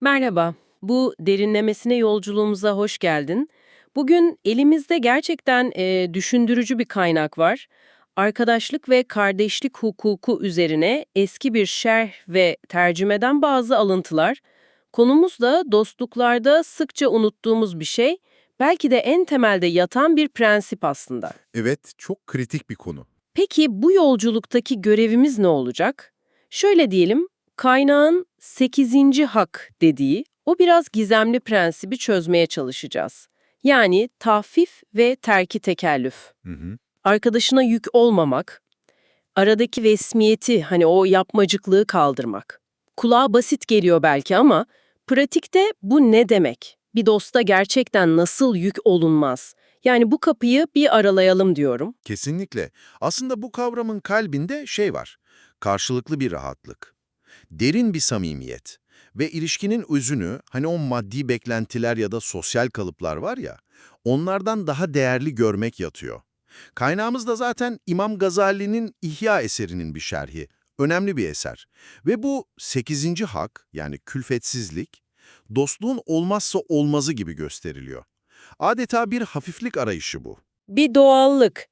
Merhaba, bu derinlemesine yolculuğumuza hoş geldin. Bugün elimizde gerçekten e, düşündürücü bir kaynak var. Arkadaşlık ve kardeşlik hukuku üzerine eski bir şerh ve tercümeden bazı alıntılar. Konumuz da dostluklarda sıkça unuttuğumuz bir şey, belki de en temelde yatan bir prensip aslında. Evet, çok kritik bir konu. Peki bu yolculuktaki görevimiz ne olacak? Şöyle diyelim, kaynağın 8. hak dediği o biraz gizemli prensibi çözmeye çalışacağız. Yani tahfif ve terki tekellüf. Hı hı. Arkadaşına yük olmamak, aradaki resmiyeti hani o yapmacıklığı kaldırmak. Kulağa basit geliyor belki ama pratikte bu ne demek? Bir dosta gerçekten nasıl yük olunmaz? Yani bu kapıyı bir aralayalım diyorum. Kesinlikle. Aslında bu kavramın kalbinde şey var. Karşılıklı bir rahatlık. Derin bir samimiyet. Ve ilişkinin özünü, hani o maddi beklentiler ya da sosyal kalıplar var ya, onlardan daha değerli görmek yatıyor. Kaynağımız da zaten İmam Gazali'nin İhya eserinin bir şerhi. Önemli bir eser. Ve bu 8. hak, yani külfetsizlik, dostluğun olmazsa olmazı gibi gösteriliyor. Adeta bir hafiflik arayışı bu. Bir doğallık.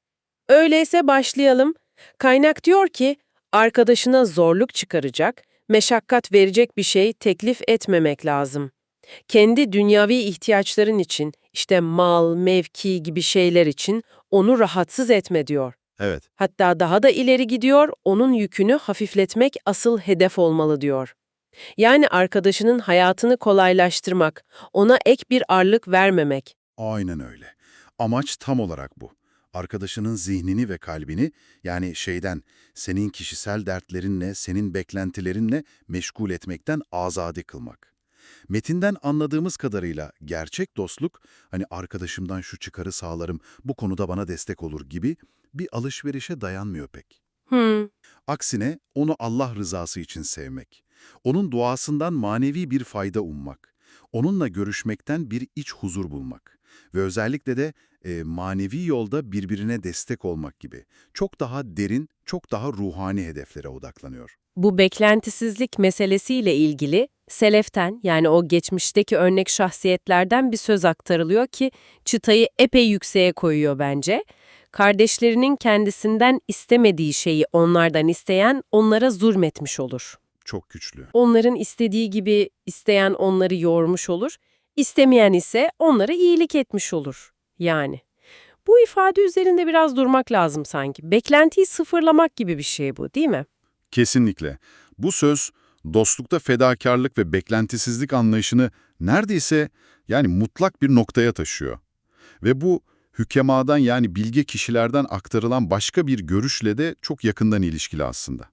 Öyleyse başlayalım. Kaynak diyor ki, arkadaşına zorluk çıkaracak, meşakkat verecek bir şey teklif etmemek lazım. Kendi dünyavi ihtiyaçların için, işte mal, mevki gibi şeyler için onu rahatsız etme diyor. Evet. Hatta daha da ileri gidiyor, onun yükünü hafifletmek asıl hedef olmalı diyor. Yani arkadaşının hayatını kolaylaştırmak, ona ek bir ağırlık vermemek. Aynen öyle. Amaç tam olarak bu. Arkadaşının zihnini ve kalbini yani şeyden senin kişisel dertlerinle, senin beklentilerinle meşgul etmekten azade kılmak. Metinden anladığımız kadarıyla gerçek dostluk hani arkadaşımdan şu çıkarı sağlarım, bu konuda bana destek olur gibi bir alışverişe dayanmıyor pek. Hmm, Aksine onu Allah rızası için sevmek, onun duasından manevi bir fayda ummak, onunla görüşmekten bir iç huzur bulmak ve özellikle de e, manevi yolda birbirine destek olmak gibi çok daha derin, çok daha ruhani hedeflere odaklanıyor. Bu beklentisizlik meselesiyle ilgili Seleften yani o geçmişteki örnek şahsiyetlerden bir söz aktarılıyor ki çıtayı epey yükseğe koyuyor bence. Kardeşlerinin kendisinden istemediği şeyi onlardan isteyen onlara zulmetmiş olur. Çok güçlü. Onların istediği gibi isteyen onları yormuş olur, istemeyen ise onlara iyilik etmiş olur. Yani. Bu ifade üzerinde biraz durmak lazım sanki. Beklentiyi sıfırlamak gibi bir şey bu değil mi? Kesinlikle. Bu söz dostlukta fedakarlık ve beklentisizlik anlayışını neredeyse yani mutlak bir noktaya taşıyor. Ve bu hükemadan yani bilge kişilerden aktarılan başka bir görüşle de çok yakından ilişkili aslında.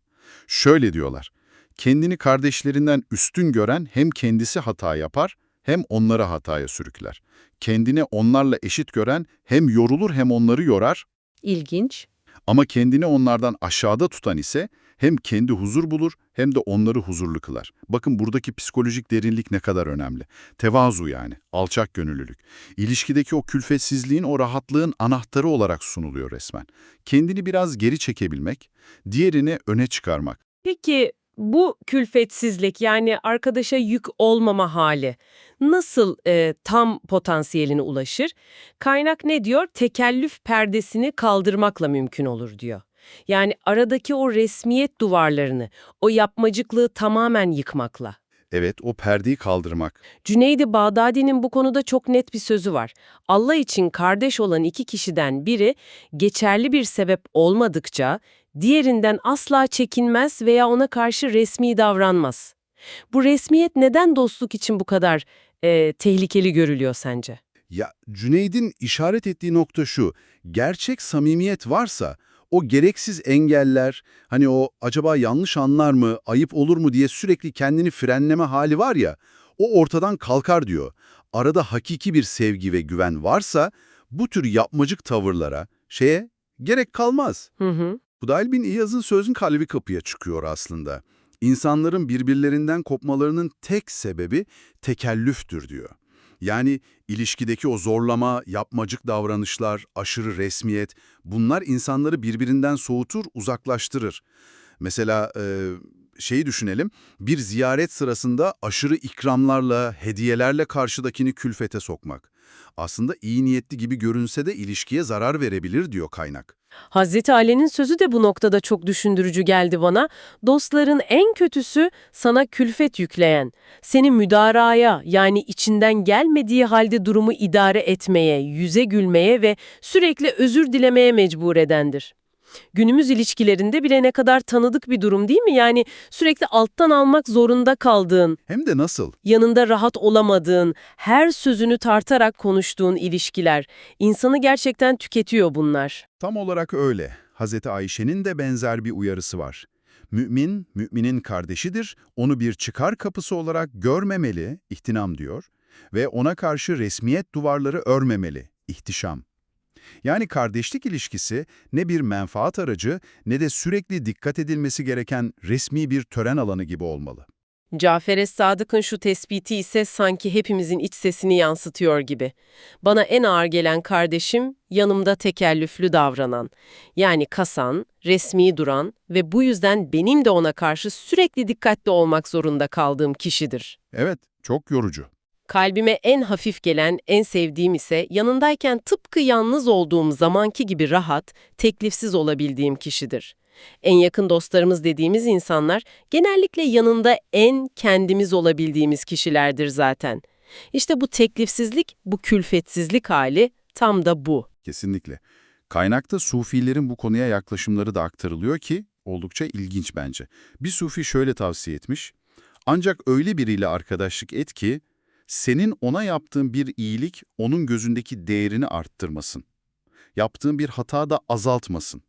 Şöyle diyorlar, kendini kardeşlerinden üstün gören hem kendisi hata yapar hem onları hataya sürükler. Kendini onlarla eşit gören hem yorulur hem onları yorar İlginç. ama kendini onlardan aşağıda tutan ise hem kendi huzur bulur hem de onları huzurlu kılar. Bakın buradaki psikolojik derinlik ne kadar önemli. Tevazu yani, alçak gönüllülük. İlişkideki o külfetsizliğin, o rahatlığın anahtarı olarak sunuluyor resmen. Kendini biraz geri çekebilmek, diğerini öne çıkarmak. Peki bu külfetsizlik yani arkadaşa yük olmama hali nasıl e, tam potansiyeline ulaşır? Kaynak ne diyor? Tekellüf perdesini kaldırmakla mümkün olur diyor. Yani aradaki o resmiyet duvarlarını, o yapmacıklığı tamamen yıkmakla. Evet, o perdeyi kaldırmak. Cüneydi Bağdadi'nin bu konuda çok net bir sözü var. Allah için kardeş olan iki kişiden biri geçerli bir sebep olmadıkça diğerinden asla çekinmez veya ona karşı resmi davranmaz. Bu resmiyet neden dostluk için bu kadar e, tehlikeli görülüyor sence? Ya Cüneyd'in işaret ettiği nokta şu, gerçek samimiyet varsa o gereksiz engeller, hani o acaba yanlış anlar mı, ayıp olur mu diye sürekli kendini frenleme hali var ya, o ortadan kalkar diyor. Arada hakiki bir sevgi ve güven varsa bu tür yapmacık tavırlara, şeye gerek kalmaz. Hı hı. Hudayl bin İyaz'ın sözün kalbi kapıya çıkıyor aslında. İnsanların birbirlerinden kopmalarının tek sebebi tekellüftür diyor. Yani ilişkideki o zorlama, yapmacık davranışlar, aşırı resmiyet, bunlar insanları birbirinden soğutur, uzaklaştırır. Mesela e, şeyi düşünelim. Bir ziyaret sırasında aşırı ikramlarla, hediyelerle karşıdakini külfete sokmak. Aslında iyi niyetli gibi görünse de ilişkiye zarar verebilir diyor kaynak. Hazreti Ali'nin sözü de bu noktada çok düşündürücü geldi bana. Dostların en kötüsü sana külfet yükleyen, seni müdaraya yani içinden gelmediği halde durumu idare etmeye, yüze gülmeye ve sürekli özür dilemeye mecbur edendir. Günümüz ilişkilerinde bile ne kadar tanıdık bir durum değil mi? Yani sürekli alttan almak zorunda kaldığın, Hem de nasıl? yanında rahat olamadığın, her sözünü tartarak konuştuğun ilişkiler. İnsanı gerçekten tüketiyor bunlar. Tam olarak öyle. Hazreti Ayşe'nin de benzer bir uyarısı var. Mümin, müminin kardeşidir, onu bir çıkar kapısı olarak görmemeli, ihtinam diyor ve ona karşı resmiyet duvarları örmemeli, ihtişam. Yani kardeşlik ilişkisi ne bir menfaat aracı ne de sürekli dikkat edilmesi gereken resmi bir tören alanı gibi olmalı. Cafer Es-Sadık'ın şu tespiti ise sanki hepimizin iç sesini yansıtıyor gibi. Bana en ağır gelen kardeşim, yanımda tekellüflü davranan, yani kasan, resmi duran ve bu yüzden benim de ona karşı sürekli dikkatli olmak zorunda kaldığım kişidir. Evet, çok yorucu. Kalbime en hafif gelen, en sevdiğim ise yanındayken tıpkı yalnız olduğum zamanki gibi rahat, teklifsiz olabildiğim kişidir. En yakın dostlarımız dediğimiz insanlar genellikle yanında en kendimiz olabildiğimiz kişilerdir zaten. İşte bu teklifsizlik, bu külfetsizlik hali tam da bu. Kesinlikle. Kaynakta Sufilerin bu konuya yaklaşımları da aktarılıyor ki oldukça ilginç bence. Bir Sufi şöyle tavsiye etmiş. Ancak öyle biriyle arkadaşlık et ki senin ona yaptığın bir iyilik onun gözündeki değerini arttırmasın. Yaptığın bir hata da azaltmasın.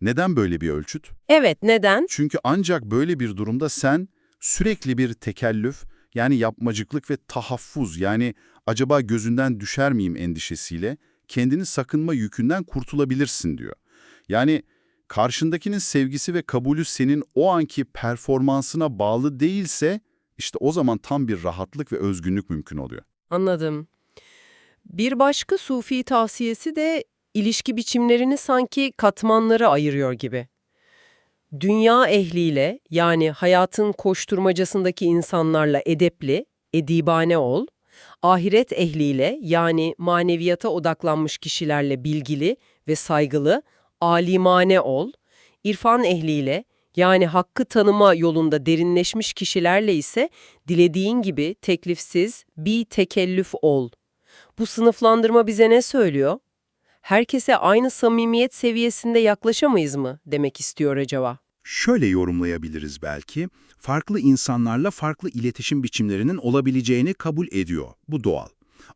Neden böyle bir ölçüt? Evet, neden? Çünkü ancak böyle bir durumda sen sürekli bir tekellüf yani yapmacıklık ve tahaffuz yani acaba gözünden düşer miyim endişesiyle kendini sakınma yükünden kurtulabilirsin diyor. Yani karşındakinin sevgisi ve kabulü senin o anki performansına bağlı değilse işte o zaman tam bir rahatlık ve özgünlük mümkün oluyor. Anladım. Bir başka sufi tavsiyesi de ilişki biçimlerini sanki katmanlara ayırıyor gibi. Dünya ehliyle yani hayatın koşturmacasındaki insanlarla edepli, edibane ol, ahiret ehliyle yani maneviyata odaklanmış kişilerle bilgili ve saygılı, alimane ol, irfan ehliyle yani hakkı tanıma yolunda derinleşmiş kişilerle ise dilediğin gibi teklifsiz bir tekellüf ol. Bu sınıflandırma bize ne söylüyor? Herkese aynı samimiyet seviyesinde yaklaşamayız mı demek istiyor acaba? Şöyle yorumlayabiliriz belki, farklı insanlarla farklı iletişim biçimlerinin olabileceğini kabul ediyor. Bu doğal.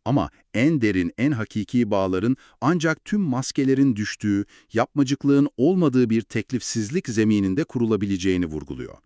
Ama en derin, en hakiki bağların ancak tüm maskelerin düştüğü, yapmacıklığın olmadığı bir teklifsizlik zemininde kurulabileceğini vurguluyor.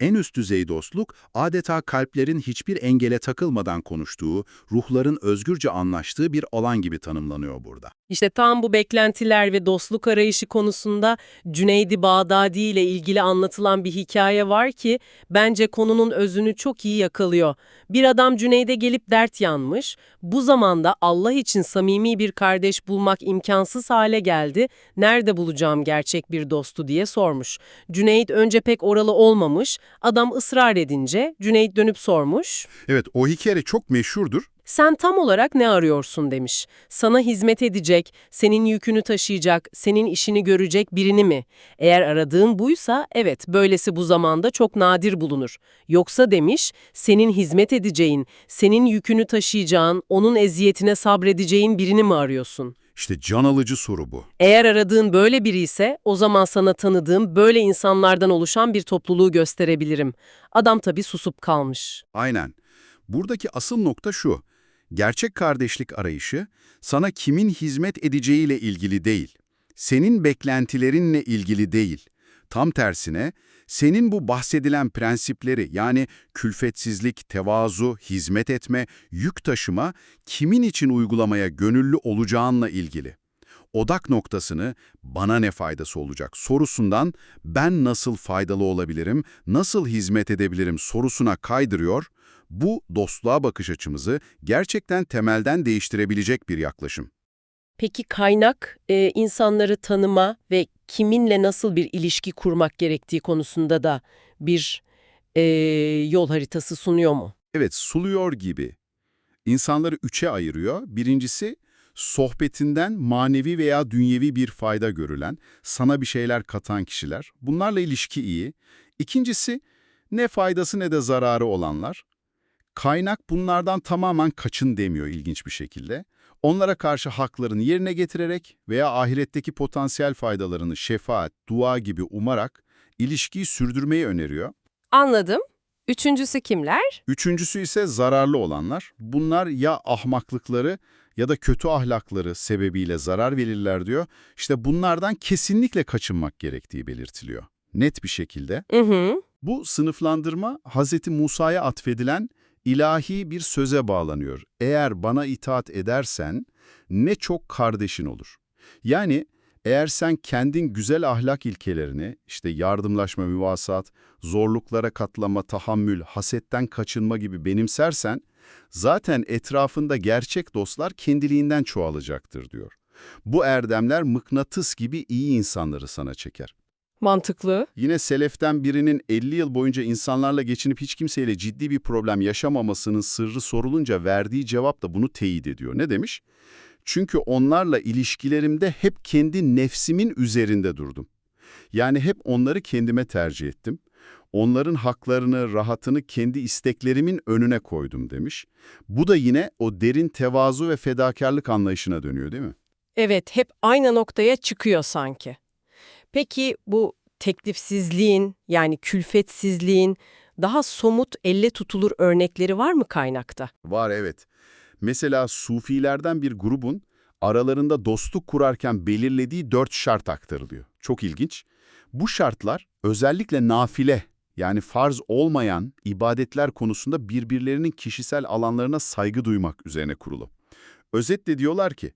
En üst düzey dostluk, adeta kalplerin hiçbir engele takılmadan konuştuğu, ruhların özgürce anlaştığı bir alan gibi tanımlanıyor burada. İşte tam bu beklentiler ve dostluk arayışı konusunda Cüneydi Bağdadi ile ilgili anlatılan bir hikaye var ki bence konunun özünü çok iyi yakalıyor. Bir adam Cüneyd'e gelip dert yanmış. Bu zamanda Allah için samimi bir kardeş bulmak imkansız hale geldi. Nerede bulacağım gerçek bir dostu diye sormuş. Cüneyd önce pek oralı olmamış. Adam ısrar edince Cüneyd dönüp sormuş. Evet, o hikaye çok meşhurdur. Sen tam olarak ne arıyorsun demiş. Sana hizmet edecek, senin yükünü taşıyacak, senin işini görecek birini mi? Eğer aradığın buysa evet böylesi bu zamanda çok nadir bulunur. Yoksa demiş senin hizmet edeceğin, senin yükünü taşıyacağın, onun eziyetine sabredeceğin birini mi arıyorsun? İşte can alıcı soru bu. Eğer aradığın böyle biri ise o zaman sana tanıdığım böyle insanlardan oluşan bir topluluğu gösterebilirim. Adam tabii susup kalmış. Aynen. Buradaki asıl nokta şu. Gerçek kardeşlik arayışı sana kimin hizmet edeceğiyle ilgili değil. Senin beklentilerinle ilgili değil. Tam tersine senin bu bahsedilen prensipleri yani külfetsizlik, tevazu, hizmet etme, yük taşıma kimin için uygulamaya gönüllü olacağınla ilgili. Odak noktasını bana ne faydası olacak sorusundan ben nasıl faydalı olabilirim, nasıl hizmet edebilirim sorusuna kaydırıyor. Bu dostluğa bakış açımızı gerçekten temelden değiştirebilecek bir yaklaşım. Peki kaynak, e, insanları tanıma ve kiminle nasıl bir ilişki kurmak gerektiği konusunda da bir e, yol haritası sunuyor mu? Evet, suluyor gibi. İnsanları üçe ayırıyor. Birincisi, sohbetinden manevi veya dünyevi bir fayda görülen, sana bir şeyler katan kişiler. Bunlarla ilişki iyi. İkincisi, ne faydası ne de zararı olanlar. Kaynak bunlardan tamamen kaçın demiyor ilginç bir şekilde. Onlara karşı haklarını yerine getirerek veya ahiretteki potansiyel faydalarını şefaat, dua gibi umarak ilişkiyi sürdürmeyi öneriyor. Anladım. Üçüncüsü kimler? Üçüncüsü ise zararlı olanlar. Bunlar ya ahmaklıkları ya da kötü ahlakları sebebiyle zarar verirler diyor. İşte bunlardan kesinlikle kaçınmak gerektiği belirtiliyor. Net bir şekilde. Hı hı. Bu sınıflandırma Hz. Musa'ya atfedilen ilahi bir söze bağlanıyor. Eğer bana itaat edersen ne çok kardeşin olur. Yani eğer sen kendin güzel ahlak ilkelerini, işte yardımlaşma, müvasat, zorluklara katlama, tahammül, hasetten kaçınma gibi benimsersen, zaten etrafında gerçek dostlar kendiliğinden çoğalacaktır diyor. Bu erdemler mıknatıs gibi iyi insanları sana çeker. Mantıklı. Yine seleften birinin 50 yıl boyunca insanlarla geçinip hiç kimseyle ciddi bir problem yaşamamasının sırrı sorulunca verdiği cevap da bunu teyit ediyor. Ne demiş? Çünkü onlarla ilişkilerimde hep kendi nefsimin üzerinde durdum. Yani hep onları kendime tercih ettim. Onların haklarını, rahatını kendi isteklerimin önüne koydum demiş. Bu da yine o derin tevazu ve fedakarlık anlayışına dönüyor değil mi? Evet, hep aynı noktaya çıkıyor sanki. Peki bu teklifsizliğin yani külfetsizliğin daha somut elle tutulur örnekleri var mı kaynakta? Var evet. Mesela Sufilerden bir grubun aralarında dostluk kurarken belirlediği dört şart aktarılıyor. Çok ilginç. Bu şartlar özellikle nafile yani farz olmayan ibadetler konusunda birbirlerinin kişisel alanlarına saygı duymak üzerine kurulu. Özetle diyorlar ki,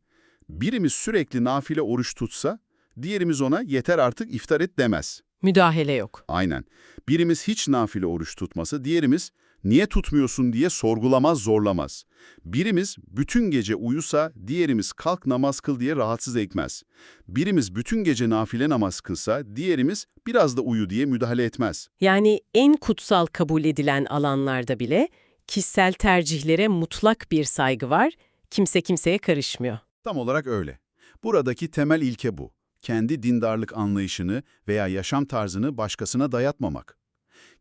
birimiz sürekli nafile oruç tutsa, diğerimiz ona yeter artık iftar et demez. Müdahale yok. Aynen. Birimiz hiç nafile oruç tutması, diğerimiz niye tutmuyorsun diye sorgulamaz, zorlamaz. Birimiz bütün gece uyusa, diğerimiz kalk namaz kıl diye rahatsız etmez. Birimiz bütün gece nafile namaz kılsa, diğerimiz biraz da uyu diye müdahale etmez. Yani en kutsal kabul edilen alanlarda bile kişisel tercihlere mutlak bir saygı var. Kimse kimseye karışmıyor. Tam olarak öyle. Buradaki temel ilke bu. Kendi dindarlık anlayışını veya yaşam tarzını başkasına dayatmamak.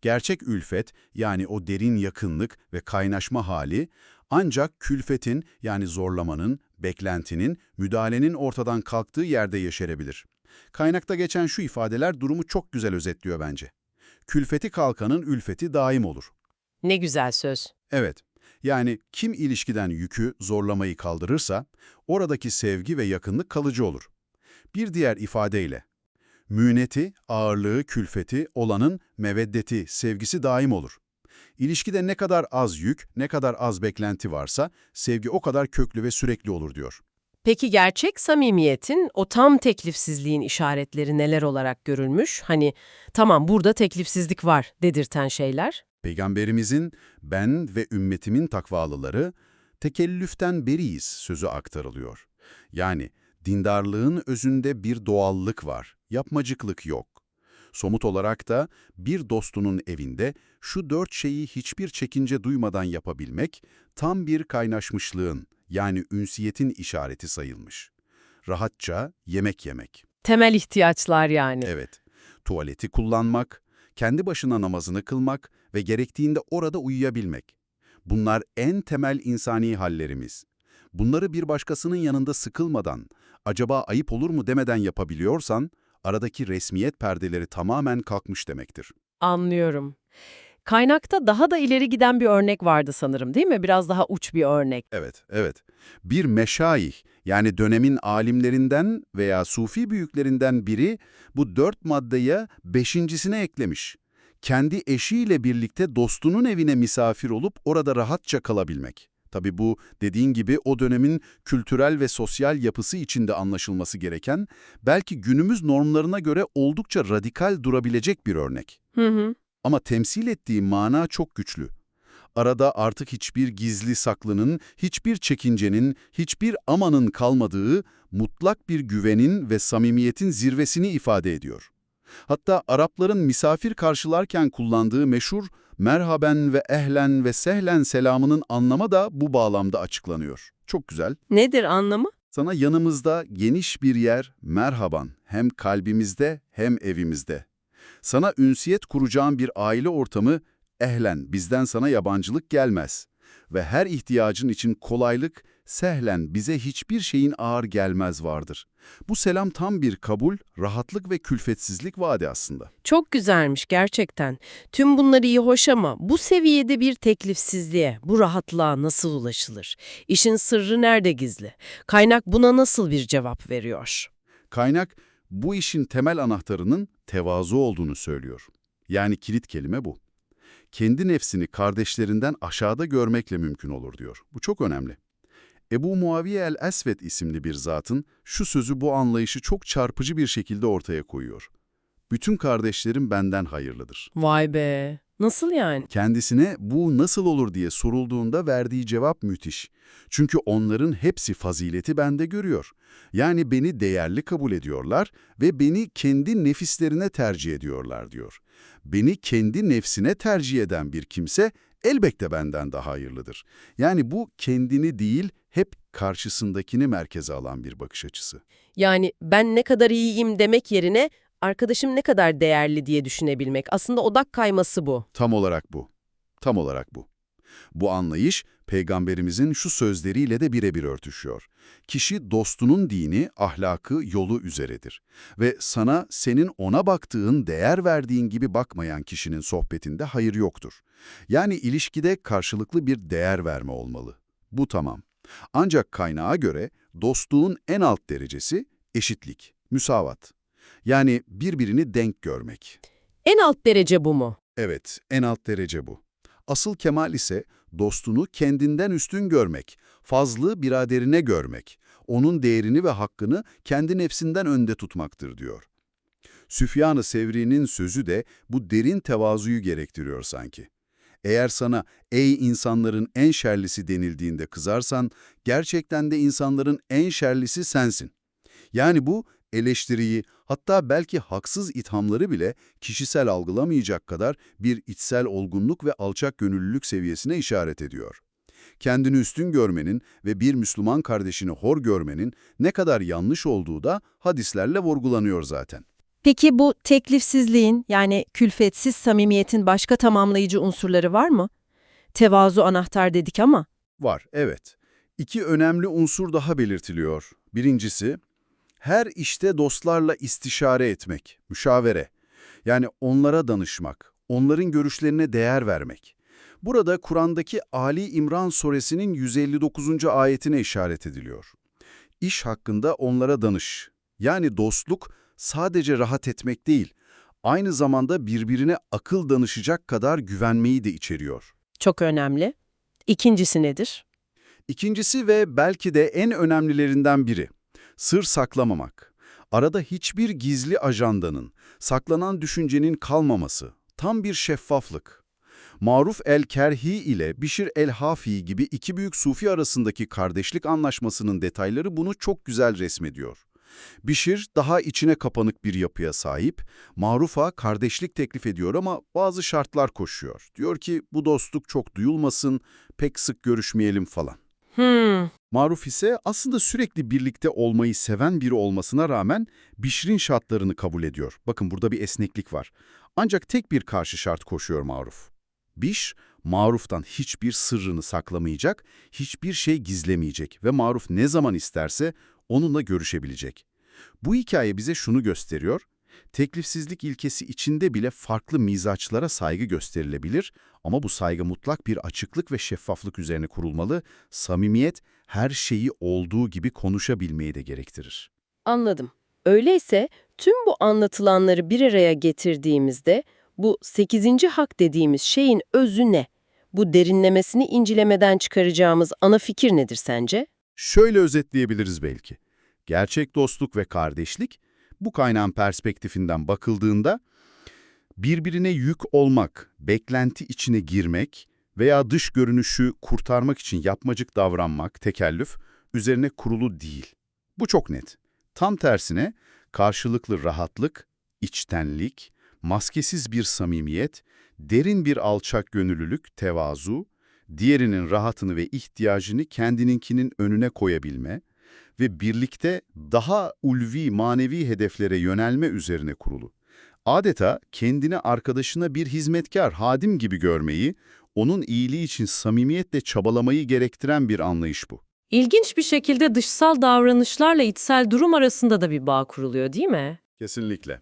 Gerçek ülfet yani o derin yakınlık ve kaynaşma hali ancak külfetin yani zorlamanın, beklentinin, müdahalenin ortadan kalktığı yerde yeşerebilir. Kaynakta geçen şu ifadeler durumu çok güzel özetliyor bence. Külfeti kalkanın ülfeti daim olur. Ne güzel söz. Evet, yani kim ilişkiden yükü, zorlamayı kaldırırsa, oradaki sevgi ve yakınlık kalıcı olur. Bir diğer ifadeyle, müyneti, ağırlığı, külfeti, olanın meveddeti, sevgisi daim olur. İlişkide ne kadar az yük, ne kadar az beklenti varsa, sevgi o kadar köklü ve sürekli olur diyor. Peki gerçek samimiyetin, o tam teklifsizliğin işaretleri neler olarak görülmüş? Hani tamam burada teklifsizlik var dedirten şeyler. Peygamberimizin ben ve ümmetimin takvalıları tekellüften beriyiz sözü aktarılıyor. Yani dindarlığın özünde bir doğallık var, yapmacıklık yok. Somut olarak da bir dostunun evinde şu dört şeyi hiçbir çekince duymadan yapabilmek tam bir kaynaşmışlığın yani ünsiyetin işareti sayılmış. Rahatça yemek yemek. Temel ihtiyaçlar yani. Evet, tuvaleti kullanmak, kendi başına namazını kılmak ve gerektiğinde orada uyuyabilmek. Bunlar en temel insani hallerimiz. Bunları bir başkasının yanında sıkılmadan, acaba ayıp olur mu demeden yapabiliyorsan, aradaki resmiyet perdeleri tamamen kalkmış demektir. Anlıyorum. Kaynakta daha da ileri giden bir örnek vardı sanırım değil mi? Biraz daha uç bir örnek. Evet, evet. Bir meşayih, yani dönemin alimlerinden veya sufi büyüklerinden biri bu dört maddeye beşincisine eklemiş. Kendi eşiyle birlikte dostunun evine misafir olup orada rahatça kalabilmek. Tabi bu dediğin gibi o dönemin kültürel ve sosyal yapısı içinde anlaşılması gereken, belki günümüz normlarına göre oldukça radikal durabilecek bir örnek. Hı hı. Ama temsil ettiği mana çok güçlü. Arada artık hiçbir gizli saklının, hiçbir çekincenin, hiçbir amanın kalmadığı mutlak bir güvenin ve samimiyetin zirvesini ifade ediyor. Hatta Arapların misafir karşılarken kullandığı meşhur merhaben ve ehlen ve sehlen selamının anlamı da bu bağlamda açıklanıyor. Çok güzel. Nedir anlamı? Sana yanımızda geniş bir yer merhaban hem kalbimizde hem evimizde. Sana ünsiyet kuracağın bir aile ortamı ehlen bizden sana yabancılık gelmez. Ve her ihtiyacın için kolaylık sehlen bize hiçbir şeyin ağır gelmez vardır. Bu selam tam bir kabul, rahatlık ve külfetsizlik vaadi aslında. Çok güzelmiş gerçekten. Tüm bunlar iyi hoş ama bu seviyede bir teklifsizliğe, bu rahatlığa nasıl ulaşılır? İşin sırrı nerede gizli? Kaynak buna nasıl bir cevap veriyor? Kaynak bu işin temel anahtarının tevazu olduğunu söylüyor. Yani kilit kelime bu. Kendi nefsini kardeşlerinden aşağıda görmekle mümkün olur diyor. Bu çok önemli. Ebu Muaviye el-Esved isimli bir zatın şu sözü bu anlayışı çok çarpıcı bir şekilde ortaya koyuyor. Bütün kardeşlerim benden hayırlıdır. Vay be! Nasıl yani? Kendisine bu nasıl olur diye sorulduğunda verdiği cevap müthiş. Çünkü onların hepsi fazileti bende görüyor. Yani beni değerli kabul ediyorlar ve beni kendi nefislerine tercih ediyorlar diyor. Beni kendi nefsine tercih eden bir kimse elbette benden daha hayırlıdır. Yani bu kendini değil hep karşısındakini merkeze alan bir bakış açısı. Yani ben ne kadar iyiyim demek yerine arkadaşım ne kadar değerli diye düşünebilmek. Aslında odak kayması bu. Tam olarak bu. Tam olarak bu. Bu anlayış, Peygamberimizin şu sözleriyle de birebir örtüşüyor. Kişi dostunun dini, ahlakı, yolu üzeredir. Ve sana senin ona baktığın, değer verdiğin gibi bakmayan kişinin sohbetinde hayır yoktur. Yani ilişkide karşılıklı bir değer verme olmalı. Bu tamam. Ancak kaynağa göre dostluğun en alt derecesi eşitlik, müsavat. Yani birbirini denk görmek. En alt derece bu mu? Evet, en alt derece bu. Asıl kemal ise dostunu kendinden üstün görmek, fazlı biraderine görmek, onun değerini ve hakkını kendi nefsinden önde tutmaktır diyor. Süfyan-ı Sevri'nin sözü de bu derin tevazuyu gerektiriyor sanki. Eğer sana ey insanların en şerlisi denildiğinde kızarsan, gerçekten de insanların en şerlisi sensin. Yani bu eleştiriyi, hatta belki haksız ithamları bile kişisel algılamayacak kadar bir içsel olgunluk ve alçak gönüllülük seviyesine işaret ediyor. Kendini üstün görmenin ve bir Müslüman kardeşini hor görmenin ne kadar yanlış olduğu da hadislerle vurgulanıyor zaten. Peki bu teklifsizliğin yani külfetsiz samimiyetin başka tamamlayıcı unsurları var mı? Tevazu anahtar dedik ama. Var, evet. İki önemli unsur daha belirtiliyor. Birincisi, her işte dostlarla istişare etmek, müşavere. Yani onlara danışmak, onların görüşlerine değer vermek. Burada Kur'an'daki Ali İmran suresinin 159. ayetine işaret ediliyor. İş hakkında onlara danış. Yani dostluk sadece rahat etmek değil, aynı zamanda birbirine akıl danışacak kadar güvenmeyi de içeriyor. Çok önemli. İkincisi nedir? İkincisi ve belki de en önemlilerinden biri, sır saklamamak. Arada hiçbir gizli ajandanın, saklanan düşüncenin kalmaması, tam bir şeffaflık. Maruf el-Kerhi ile Bişir el-Hafi gibi iki büyük sufi arasındaki kardeşlik anlaşmasının detayları bunu çok güzel resmediyor. Bişir daha içine kapanık bir yapıya sahip, Maruf'a kardeşlik teklif ediyor ama bazı şartlar koşuyor. Diyor ki bu dostluk çok duyulmasın, pek sık görüşmeyelim falan. Hmm, Maruf ise aslında sürekli birlikte olmayı seven biri olmasına rağmen Bişir'in şartlarını kabul ediyor. Bakın burada bir esneklik var. Ancak tek bir karşı şart koşuyor Maruf. Biş, Maruf'tan hiçbir sırrını saklamayacak, hiçbir şey gizlemeyecek ve Maruf ne zaman isterse onunla görüşebilecek. Bu hikaye bize şunu gösteriyor, teklifsizlik ilkesi içinde bile farklı mizaçlara saygı gösterilebilir ama bu saygı mutlak bir açıklık ve şeffaflık üzerine kurulmalı, samimiyet her şeyi olduğu gibi konuşabilmeyi de gerektirir. anladım. Öyleyse tüm bu anlatılanları bir araya getirdiğimizde bu sekizinci hak dediğimiz şeyin özü ne? Bu derinlemesini incelemeden çıkaracağımız ana fikir nedir sence? Şöyle özetleyebiliriz belki. Gerçek dostluk ve kardeşlik, bu kaynağın perspektifinden bakıldığında, birbirine yük olmak, beklenti içine girmek veya dış görünüşü kurtarmak için yapmacık davranmak, tekellüf, üzerine kurulu değil. Bu çok net. Tam tersine karşılıklı rahatlık, içtenlik, maskesiz bir samimiyet, derin bir alçak gönüllülük, tevazu, diğerinin rahatını ve ihtiyacını kendininkinin önüne koyabilme ve birlikte daha ulvi, manevi hedeflere yönelme üzerine kurulu. Adeta kendini arkadaşına bir hizmetkar, hadim gibi görmeyi, onun iyiliği için samimiyetle çabalamayı gerektiren bir anlayış bu. İlginç bir şekilde dışsal davranışlarla içsel durum arasında da bir bağ kuruluyor değil mi? Kesinlikle.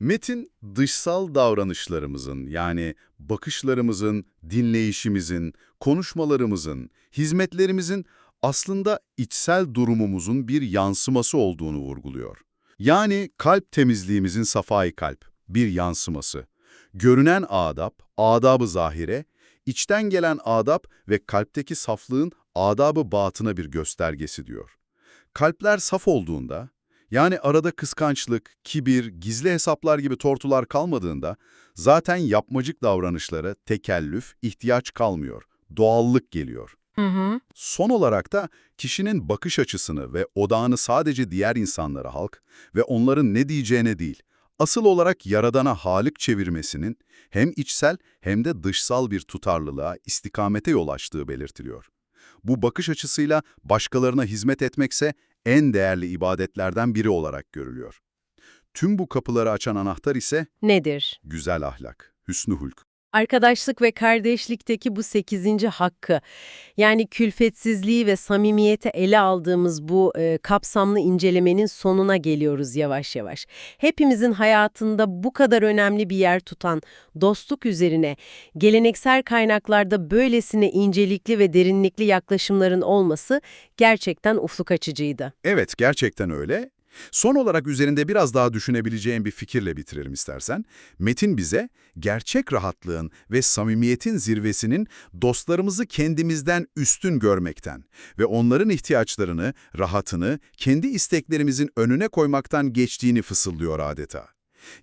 Metin dışsal davranışlarımızın yani bakışlarımızın, dinleyişimizin, konuşmalarımızın, hizmetlerimizin aslında içsel durumumuzun bir yansıması olduğunu vurguluyor. Yani kalp temizliğimizin safai kalp, bir yansıması. Görünen adab, adabı zahire, içten gelen adab ve kalpteki saflığın adabı batına bir göstergesi diyor. Kalpler saf olduğunda, yani arada kıskançlık, kibir, gizli hesaplar gibi tortular kalmadığında zaten yapmacık davranışlara tekellüf, ihtiyaç kalmıyor, doğallık geliyor. Hı hı. Son olarak da kişinin bakış açısını ve odağını sadece diğer insanlara halk ve onların ne diyeceğine değil, asıl olarak Yaradan'a halik çevirmesinin hem içsel hem de dışsal bir tutarlılığa, istikamete yol açtığı belirtiliyor. Bu bakış açısıyla başkalarına hizmet etmekse en değerli ibadetlerden biri olarak görülüyor. Tüm bu kapıları açan anahtar ise Nedir? güzel ahlak, hüsnü hulk. Arkadaşlık ve kardeşlikteki bu sekizinci hakkı, yani külfetsizliği ve samimiyete ele aldığımız bu e, kapsamlı incelemenin sonuna geliyoruz yavaş yavaş. Hepimizin hayatında bu kadar önemli bir yer tutan dostluk üzerine, geleneksel kaynaklarda böylesine incelikli ve derinlikli yaklaşımların olması gerçekten ufuk açıcıydı. Evet, gerçekten öyle. Son olarak üzerinde biraz daha düşünebileceğim bir fikirle bitirelim istersen. Metin bize gerçek rahatlığın ve samimiyetin zirvesinin dostlarımızı kendimizden üstün görmekten ve onların ihtiyaçlarını, rahatını kendi isteklerimizin önüne koymaktan geçtiğini fısıldıyor adeta.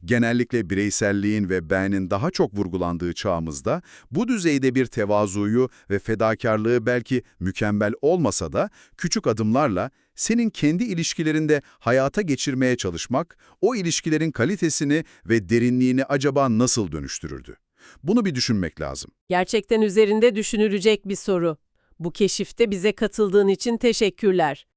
Genellikle bireyselliğin ve benin daha çok vurgulandığı çağımızda bu düzeyde bir tevazuyu ve fedakarlığı belki mükemmel olmasa da küçük adımlarla senin kendi ilişkilerinde hayata geçirmeye çalışmak, o ilişkilerin kalitesini ve derinliğini acaba nasıl dönüştürürdü? Bunu bir düşünmek lazım. Gerçekten üzerinde düşünülecek bir soru. Bu keşifte bize katıldığın için teşekkürler.